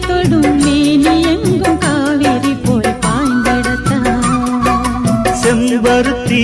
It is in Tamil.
தொடும் மேனியெங்கும் காவேரி போல் செம்பருத்தி